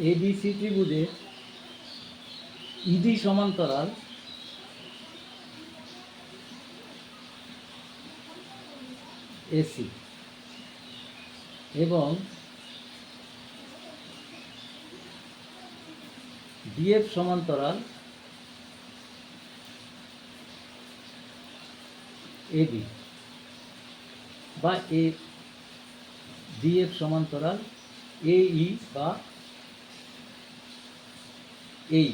ABC ত্রিভুজে ED সমান্তরাল AC এবং ডিএফ সমান্তরাল এবি বা এ ডিএফ সমান্তরাল এই বা এই।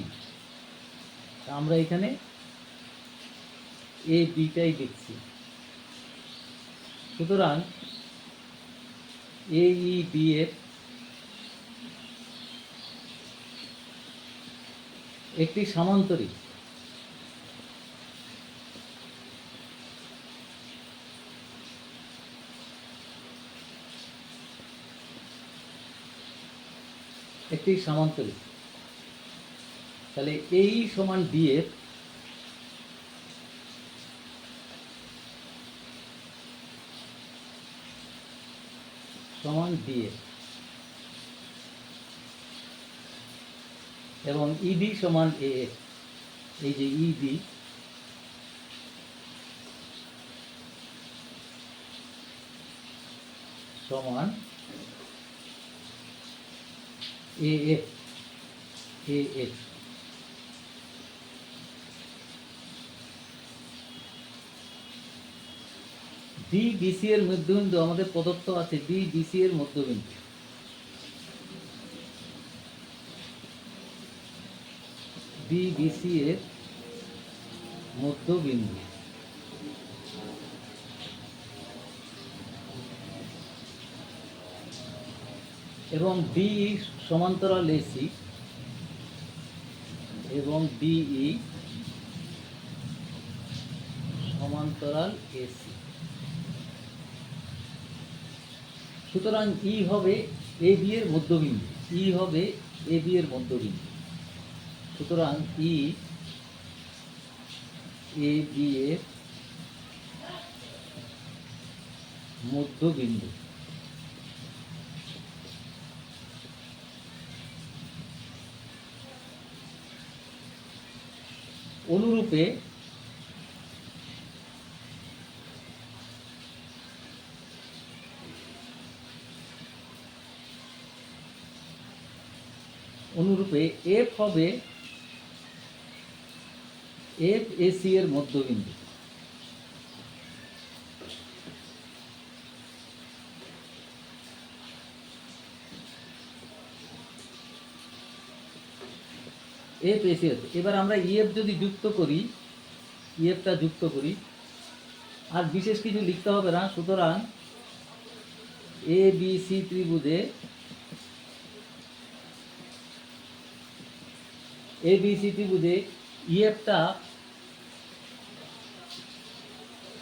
আমরা এখানে এ বিটাই দেখছি। সুতরাং এ ই বি এফ একটি সামান্তরিক। একটি সামান্তরিক। তাহলে এই সমান ডিএফ সমান ডিএফ এবং ইডি সমান এ এই যে ইডি সমান A F A B BC এর মধ্যবিন্দু, আমাদের প্রদত্ত আছে বি বিসি এর মধ্যবিন্দু। বি বিসি এর মধ্যবিন্দু। এবং ডি সমান্তরাল এসি এবং ডিই সমান্তরাল এসি সুতরাং ই হবে এ বি এর মধ্যবিন্দু। ই হবে এ বি এর মধ্যবিন্দু। সুতরাং ই এ বি এর মধ্যবিন্দু। অনুরূপে অনুরূপে এফ হবে এফ এসি এর মধ্যবিন্দু। এফ এসি হচ্ছে এবার আমরা ইএফ যদি যুক্ত করি ইএফটা যুক্ত করি, আর বিশেষ কিছু লিখতে হবে না, সুতরাং এ বি সি ত্রিভুজে এ বি সি ত্রিভুজে ইএফটা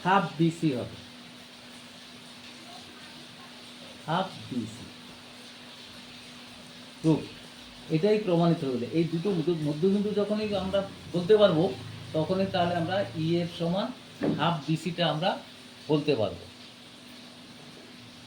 হাফ বিসি হবে। হাফ বিসি প্রুফ এটাই প্রমাণিত হলে। এই দুটো মধ্য- মধ্যবিন্দু যখনই আমরা বলতে পারব, তখনই তাহলে আমরা ইএফ সমান হাফ বিসিটা আমরা বলতে পারব।